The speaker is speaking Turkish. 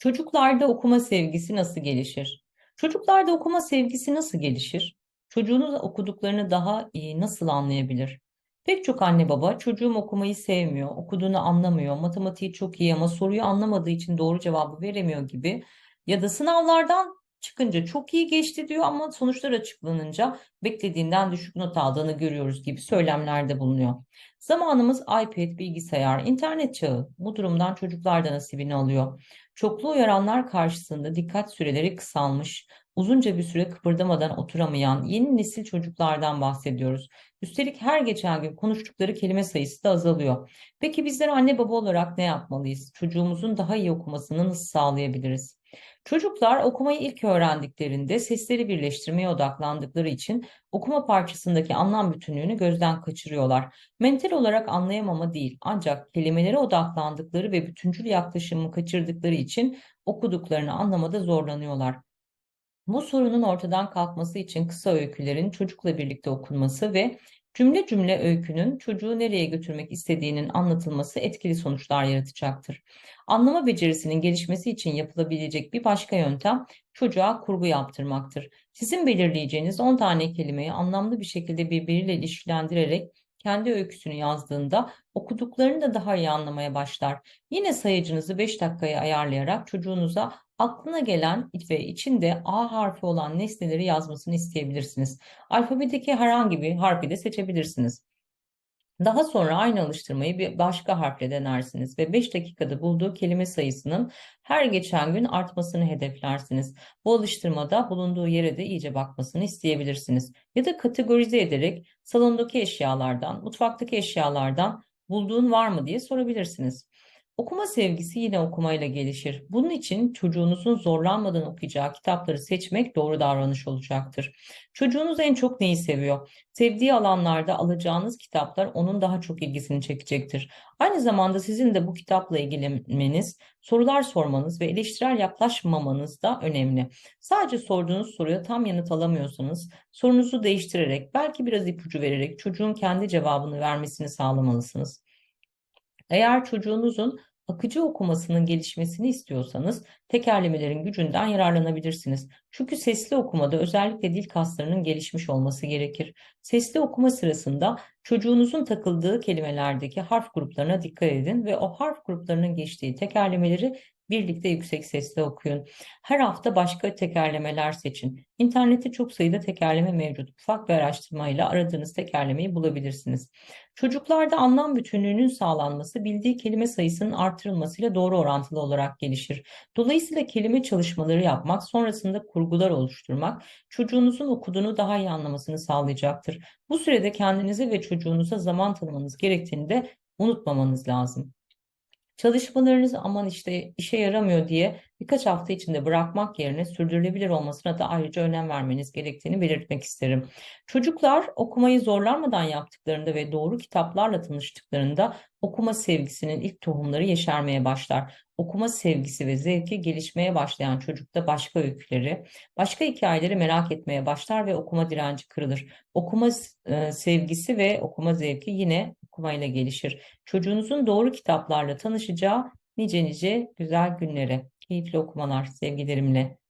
Çocuklarda okuma sevgisi nasıl gelişir? Çocuklarda okuma sevgisi nasıl gelişir? Çocuğunuz okuduklarını daha iyi nasıl anlayabilir? Pek çok anne baba çocuğum okumayı sevmiyor, okuduğunu anlamıyor, matematiği çok iyi ama soruyu anlamadığı için doğru cevabı veremiyor gibi ya da sınavlardan çıkınca çok iyi geçti diyor ama sonuçlar açıklanınca beklediğinden düşük not aldığını görüyoruz gibi söylemlerde bulunuyor. Zamanımız iPad, bilgisayar, internet çağı. Bu durumdan çocuklar da nasibini alıyor. Çoklu uyaranlar karşısında dikkat süreleri kısalmış, uzunca bir süre kıpırdamadan oturamayan yeni nesil çocuklardan bahsediyoruz. Üstelik her geçen gün konuştukları kelime sayısı da azalıyor. Peki bizler anne baba olarak ne yapmalıyız? Çocuğumuzun daha iyi okumasını nasıl sağlayabiliriz? Çocuklar okumayı ilk öğrendiklerinde sesleri birleştirmeye odaklandıkları için okuma parçasındaki anlam bütünlüğünü gözden kaçırıyorlar. Mental olarak anlayamama değil, ancak kelimelere odaklandıkları ve bütüncül yaklaşımı kaçırdıkları için okuduklarını anlamada zorlanıyorlar. Bu sorunun ortadan kalkması için kısa öykülerin çocukla birlikte okunması ve cümle cümle öykünün çocuğu nereye götürmek istediğinin anlatılması etkili sonuçlar yaratacaktır. Anlama becerisinin gelişmesi için yapılabilecek bir başka yöntem çocuğa kurgu yaptırmaktır. Sizin belirleyeceğiniz 10 tane kelimeyi anlamlı bir şekilde birbiriyle ilişkilendirerek kendi öyküsünü yazdığında okuduklarını da daha iyi anlamaya başlar. Yine sayıcınızı 5 dakikaya ayarlayarak çocuğunuza aklına gelen ve içinde A harfi olan nesneleri yazmasını isteyebilirsiniz. Alfabedeki herhangi bir harfi de seçebilirsiniz. Daha sonra aynı alıştırmayı bir başka harfle denersiniz ve 5 dakikada bulduğu kelime sayısının her geçen gün artmasını hedeflersiniz. Bu alıştırmada bulunduğu yere de iyice bakmasını isteyebilirsiniz. Ya da kategorize ederek salondaki eşyalardan, mutfaktaki eşyalardan bulduğun var mı diye sorabilirsiniz. Okuma sevgisi yine okumayla gelişir. Bunun için çocuğunuzun zorlanmadan okuyacağı kitapları seçmek doğru davranış olacaktır. Çocuğunuz en çok neyi seviyor? Sevdiği alanlarda alacağınız kitaplar onun daha çok ilgisini çekecektir. Aynı zamanda sizin de bu kitapla ilgilenmeniz, sorular sormanız ve eleştirel yaklaşmamanız da önemli. Sadece sorduğunuz soruya tam yanıt alamıyorsanız sorunuzu değiştirerek, belki biraz ipucu vererek çocuğun kendi cevabını vermesini sağlamalısınız. Eğer çocuğunuzun akıcı okumasının gelişmesini istiyorsanız tekerlemelerin gücünden yararlanabilirsiniz. Çünkü sesli okumada özellikle dil kaslarının gelişmiş olması gerekir. Sesli okuma sırasında çocuğunuzun takıldığı kelimelerdeki harf gruplarına dikkat edin ve o harf gruplarının geçtiği tekerlemeleri birlikte yüksek sesle okuyun. Her hafta başka tekerlemeler seçin. İnternette çok sayıda tekerleme mevcut. Ufak bir araştırmayla aradığınız tekerlemeyi bulabilirsiniz. Çocuklarda anlam bütünlüğünün sağlanması bildiği kelime sayısının artırılmasıyla doğru orantılı olarak gelişir. Dolayısıyla kelime çalışmaları yapmak, sonrasında kurgular oluşturmak çocuğunuzun okuduğunu daha iyi anlamasını sağlayacaktır. Bu sürede kendinize ve çocuğunuza zaman tanımanız gerektiğini de unutmamanız lazım. Çalışmalarınız aman işte işe yaramıyor diye birkaç hafta içinde bırakmak yerine sürdürülebilir olmasına da ayrıca önem vermeniz gerektiğini belirtmek isterim. Çocuklar okumayı zorlanmadan yaptıklarında ve doğru kitaplarla tanıştıklarında okuma sevgisinin ilk tohumları yeşermeye başlar. Okuma sevgisi ve zevki gelişmeye başlayan çocukta başka öyküleri, başka hikayeleri merak etmeye başlar ve okuma direnci kırılır. Okuma e, sevgisi ve okuma zevki yine okumayla gelişir. Çocuğunuzun doğru kitaplarla tanışacağı nice nice güzel günlere, keyifli okumalar sevgilerimle.